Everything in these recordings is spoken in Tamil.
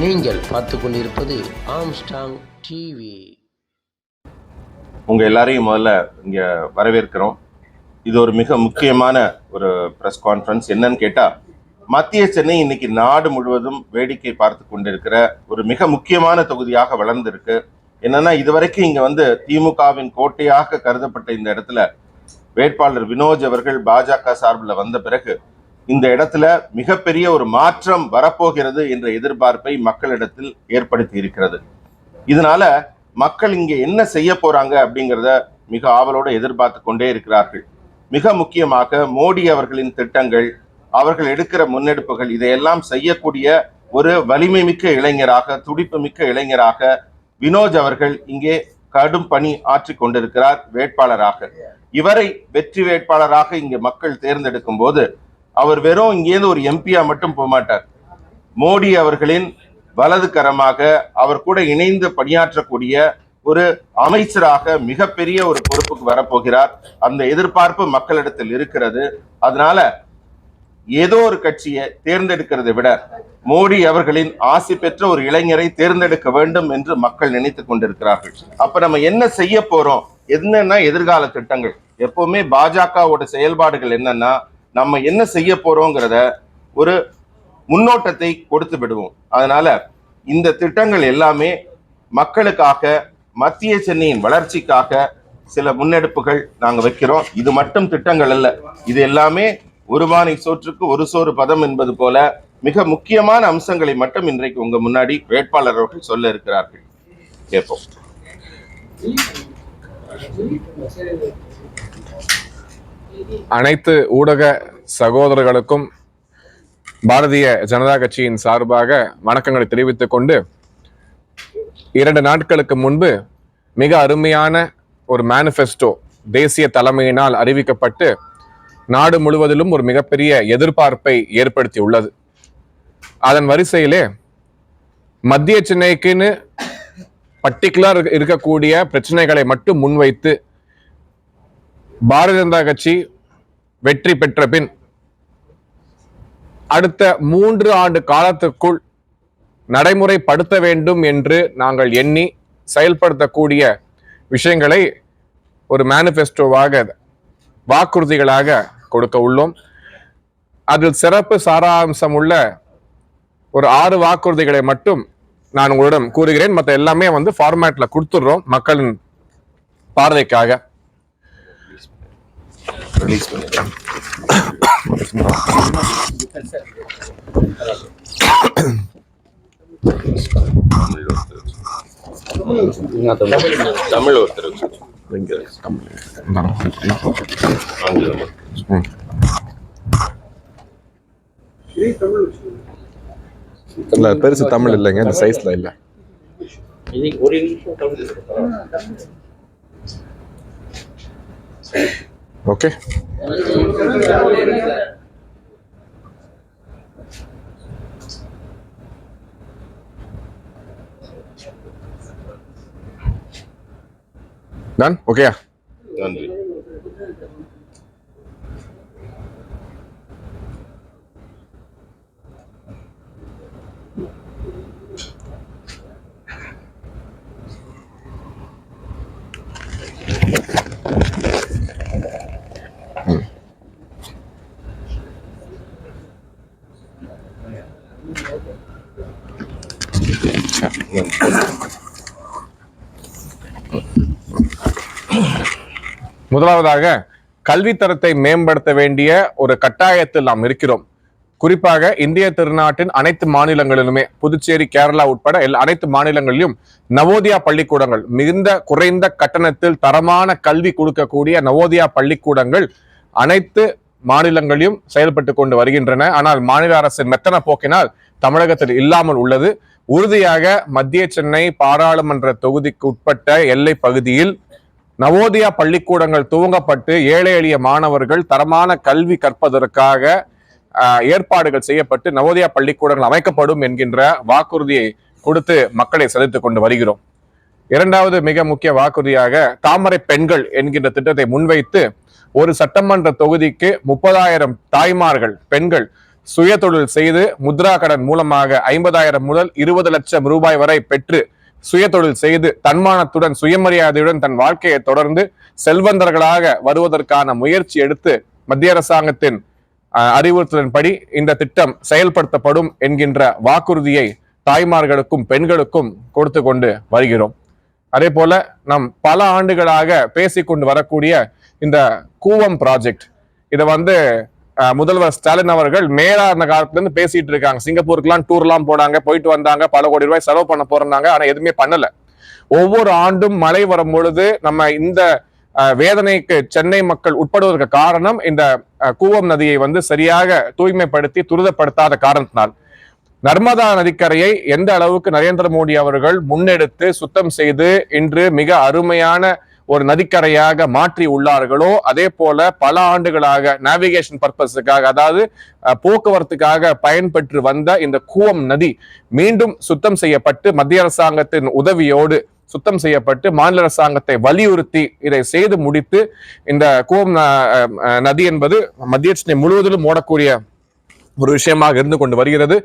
நீங்கள் பார்த்து கொண்டிருப்பது ஆம்ஸ்டாங் டிவி உங்க எல்லாரையும் முதல்ல இங்க வரவேற்கிறோம். இது ஒரு மிக முக்கியமான ஒரு பிரஸ் கான்ஃபரன்ஸ் என்னன்னு கேட்டா மத்திய சென்னை இன்னைக்கு நாடு முழுவதும் வேடிக்கை பார்த்து கொண்டிருக்கிற ஒரு மிக முக்கியமான தொகுதியாக வளர்ந்திருக்கு. என்னன்னா இதுவரைக்கும் இங்க வந்து திமுகவின் கோட்டையாக கருதப்பட்ட இந்த இடத்துல வேட்பாளர் வினோஜ் அவர்கள் பாஜக சார்பில் வந்த பிறகு இந்த இடத்துல மிகப்பெரிய ஒரு மாற்றம் வரப்போகிறது என்ற எதிர்பார்ப்பை மக்களிடத்தில் ஏற்படுத்தி இருக்கிறது. இதனால மக்கள் இங்கே என்ன செய்ய போறாங்க அப்படிங்கிறத மிக ஆவலோடு எதிர்பார்த்து கொண்டே இருக்கிறார்கள். மிக முக்கியமாக மோடி அவர்களின் திட்டங்கள் அவர்கள் எடுக்கிற முன்னெடுப்புகள் இதையெல்லாம் செய்யக்கூடிய ஒரு வலிமை மிக்க இளைஞராக துடிப்பு மிக்க இளைஞராக வினோஜ் அவர்கள் இங்கே கடும் பணி ஆற்றி கொண்டிருக்கிறார் வேட்பாளராக. இவரை வெற்றி வேட்பாளராக இங்கே மக்கள் தேர்ந்தெடுக்கும் போது அவர் வெறும் இங்கேருந்து ஒரு எம்பியா மட்டும் போக மாட்டார் மோடி அவர்களின் வலது கரமாக அவர் கூட இணைந்து பணியாற்றக்கூடிய ஒரு அமைச்சராக மிகப்பெரிய ஒரு பொறுப்புக்கு வரப்போகிறார். அந்த எதிர்பார்ப்பு மக்களிடத்தில் இருக்கிறது. அதனால ஏதோ ஒரு கட்சியை தேர்ந்தெடுக்கிறதை விட மோடி அவர்களின் ஆசி பெற்ற ஒரு இளைஞரை தேர்ந்தெடுக்க வேண்டும் என்று மக்கள் நினைத்து கொண்டிருக்கிறார்கள். அப்ப நம்ம என்ன செய்ய போறோம்? என்னன்னா எதிர்கால திட்டங்கள்? எப்பவுமே பாஜகவோட செயல்பாடுகள் என்னன்னா நம்ம என்ன செய்ய போறோங்கிறத ஒரு முன்னோட்டத்தை கொடுத்து விடுவோம். அதனால இந்த திட்டங்கள் எல்லாமே மக்களுக்காக மத்திய சென்னையின் வளர்ச்சிக்காக சில முன்னெடுப்புகள் நாங்கள் வைக்கிறோம். இது மட்டும் திட்டங்கள் அல்ல. இது எல்லாமே ஒரு சோற்றுக்கு ஒரு சோறு பதம் என்பது போல மிக முக்கியமான அம்சங்களை மட்டும் இன்றைக்கு உங்க முன்னாடி வேட்பாளர் அவர்கள் சொல்ல இருக்கிறார்கள். கேட்போம். அனைத்து ஊடக சகோதரர்களுக்கும் பாரதிய ஜனதா கட்சியின் சார்பாக வணக்கங்களை தெரிவித்துக் கொண்டு இரண்டு நாட்களுக்கு முன்பு மிக அருமையான ஒரு மேனிஃபெஸ்டோ தேசிய தலைமையினால் அறிவிக்கப்பட்டு நாடு முழுவதிலும் ஒரு மிகப்பெரிய எதிர்பார்ப்பை ஏற்படுத்தி உள்ளது அதன் வரிசையிலே மத்திய சென்னைக்குன்னு பர்டிகுலர் இருக்கக்கூடிய பிரச்சனைகளை மட்டும் முன்வைத்து பாரதிய ஜனதா கட்சி வெற்றி பெற்ற பின் அடுத்த மூன்று ஆண்டு காலத்துக்குள் நடைமுறைப்படுத்த வேண்டும் என்று நாங்கள் எண்ணி செயல்படுத்தக்கூடிய விஷயங்களை ஒரு மேனிஃபெஸ்டோவாக வாக்குறுதிகளாக கொடுக்க உள்ளோம். அதில் சிறப்பு சாராம்சம் உள்ள ஒரு ஆறு வாக்குறுதிகளை மட்டும் நான் உங்களிடம் கூறுகிறேன். மற்ற எல்லாமே வந்து ஃபார்மேட்டில் கொடுத்துட்றோம் மக்களின் பார்வைக்காக. ரிலீஸ் பண்ணிடுறேன் தமிழ் ஒருத்தர் ஆங்கிலம் பெருசு தமிழ் இல்லைங்க இந்த சைஸ்ல இல்ல. ஓகே ఓకే డన్ ఓకేయా முதலாவதாக கல்வித்தரத்தை மேம்படுத்த வேண்டிய ஒரு கட்டாயத்தில் நாம் இருக்கிறோம். குறிப்பாக இந்திய திருநாட்டின் அனைத்து மாநிலங்களிலுமே புதுச்சேரி கேரளா உட்பட எல்லா அனைத்து மாநிலங்களிலும் நவோதியா பள்ளிக்கூடங்கள் மிகுந்த குறைந்த கட்டணத்தில் தரமான கல்வி கொடுக்கக்கூடிய நவோதியா பள்ளிக்கூடங்கள் அனைத்து மாநிலங்களிலும் செயல்பட்டு கொண்டு வருகின்றன. ஆனால் மாநில அரசின் மெத்தன போக்கினால் தமிழகத்தில் இல்லாமல் உள்ளது. உறுதியாக மத்திய சென்னை பாராளுமன்ற தொகுதிக்கு உட்பட்ட எல்லை பகுதியில் நவோதயா பள்ளிக்கூடங்கள் துவங்கப்பட்டு ஏழை எளிய மாணவர்கள் தரமான கல்வி கற்பதற்காக ஏற்பாடுகள் செய்யப்பட்டு நவோதயா பள்ளிக்கூடங்கள் அமைக்கப்படும் என்கின்ற வாக்குறுதியை கொடுத்து மக்களை சந்தித்துக் கொண்டு வருகிறோம். இரண்டாவது மிக முக்கிய வாக்குறுதியாக தாமரை பெண்கள் என்கின்ற திட்டத்தை முன்வைத்து ஒரு சட்டமன்ற தொகுதிக்கு முப்பதாயிரம் தாய்மார்கள் பெண்கள் சுய தொழில் செய்து முத்ரா கடன் மூலமாக ஐம்பதாயிரம் முதல் இருபது லட்சம் ரூபாய் வரை பெற்று சுய தொழில் செய்து தன்மானத்துடன் சுயமரியாதையுடன் தன் வாழ்க்கையை தொடர்ந்து செல்வந்தர்களாக வருவதற்கான முயற்சி எடுத்து மத்திய அரசாங்கத்தின் அறிவுறுத்தலின்படி இந்த திட்டம் செயல்படுத்தப்படும் என்கின்ற வாக்குறுதியை தாய்மார்களுக்கும் பெண்களுக்கும் கொடுத்து கொண்டு வருகிறோம். அதே போல நம் பல ஆண்டுகளாக பேசிக்கொண்டு வரக்கூடிய இந்த கூவம் ப்ராஜெக்ட் இதை வந்து முதல்வர் ஸ்டாலின் அவர்கள் மேலா இருந்த காலத்துல இருந்து பேசிட்டு இருக்காங்க. சிங்கப்பூருக்குலாம் டூர்லாம் போனாங்க போயிட்டு வந்தாங்க பல கோடி ரூபாய் செலவு பண்ண போறாங்க ஆனா எதுவுமே பண்ணல. ஒவ்வொரு ஆண்டும் மழை வரும் பொழுது நம்ம இந்த வேதனைக்கு சென்னை மக்கள் உட்படுவதற்கு காரணம் இந்த கூவம் நதியை வந்து சரியாக தூய்மைப்படுத்தி துரிதப்படுத்தாத காரணத்தினால். நர்மதா நதிக்கரையை எந்த அளவுக்கு நரேந்திர மோடி அவர்கள் முன்னெடுத்து சுத்தம் செய்து இன்று மிக அருமையான ஒரு நதிக்கரையாக மாற்றி உள்ளார்களோ அதே போல பல ஆண்டுகளாக நேவிகேஷன் பர்பஸுக்காக அதாவது போக்குவரத்துக்காக பயன்பெற்று வந்த இந்த கூவம் நதி மீண்டும் சுத்தம் செய்யப்பட்டு மத்திய அரசாங்கத்தின் உதவியோடு சுத்தம் செய்யப்பட்டு மாநில அரசாங்கத்தை வலியுறுத்தி இதை செய்து முடித்து இந்த கூவம் நதி என்பது மத்திய சென்னை முழுவதிலும் ஓடக்கூடிய ஒரு விஷயமாக இருந்து கொண்டு வருகிறது.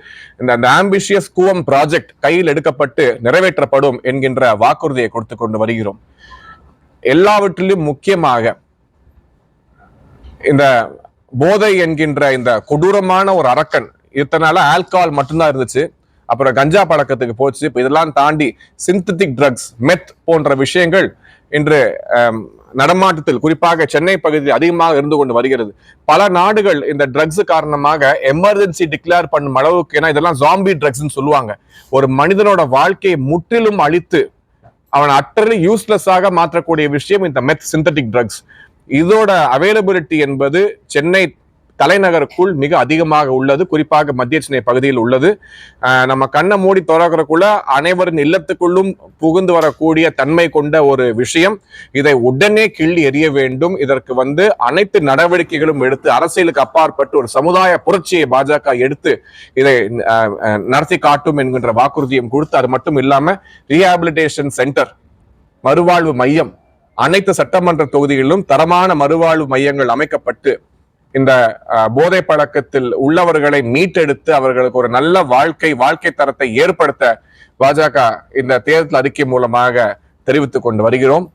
இந்த அந்த ஆம்பிஷியஸ் கூவம் ப்ராஜெக்ட் கையில் எடுக்கப்பட்டு நிறைவேற்றப்படும் என்கின்ற வாக்குறுதியை கொடுத்து கொண்டு வருகிறோம். எல்லாவற்றிலும் முக்கியமாக இந்த போதை என்கின்ற இந்த கொடூரமான ஒரு அரக்கன் இத்தனால ஆல்கஹால் மட்டும்தான் இருந்துச்சு. அப்புறம் கஞ்சா பழக்கத்துக்கு போச்சு. இப்போ இதெல்லாம் தாண்டி சிந்தட்டிக் ட்ரக்ஸ் மெத் போன்ற விஷயங்கள் இன்று நடமாட்டத்தில் குறிப்பாக சென்னை பகுதியில் அதிகமாக இருந்து கொண்டு வருகிறது. பல நாடுகள் இந்த ட்ரக்ஸ் காரணமாக எமர்ஜென்சி டிக்ளேர் பண்ணும் அளவுக்கு ஏன்னா இதெல்லாம் ஜாம்பி ட்ரக்ஸ்னு சொல்லுவாங்க. ஒரு மனிதனோட வாழ்க்கையை முற்றிலும் அழித்து அவனை அட்டர்லி யூஸ்லெஸ்ஸாக மாற்றக்கூடிய விஷயம் இந்த மெத் சிந்தட்டிக் ட்ரக்ஸ் இதோட அவைலபிலிட்டி என்பது சென்னை தலைநகருக்குள் மிக அதிகமாக உள்ளது. குறிப்பாக மத்திய சென்னை பகுதியில் உள்ளது. நம்ம கண்ணை மூடி திறக்கிறக்குள்ள அனைவரின் இல்லத்துக்குள்ளும் புகுந்து வரக்கூடிய தன்மை கொண்ட ஒரு விஷயம். இதை உடனே கிள்ளி எறிய வேண்டும். இதற்கு வந்து அனைத்து நடவடிக்கைகளும் எடுத்து அரசியலுக்கு அப்பாற்பட்டு ஒரு சமுதாய புரட்சியை பாஜக எடுத்து இதை நடத்தி காட்டும் என்கின்ற வாக்குறுதியும் கொடுத்து அது மட்டும் இல்லாம ரீஹாபிலிட்டேஷன் சென்டர் மறுவாழ்வு மையம் அனைத்து சட்டமன்ற தொகுதிகளிலும் தரமான மறுவாழ்வு மையங்கள் அமைக்கப்பட்டு இந்த போதை பழக்கத்தில் உள்ளவர்களை மீட்டெடுத்து அவர்களுக்கு ஒரு நல்ல வாழ்க்கை வாழ்க்கை தரத்தை ஏற்படுத்த பாஜக இந்த தேர்தல் அறிக்கை மூலமாக தெரிவித்துக் கொண்டு வருகிறோம்.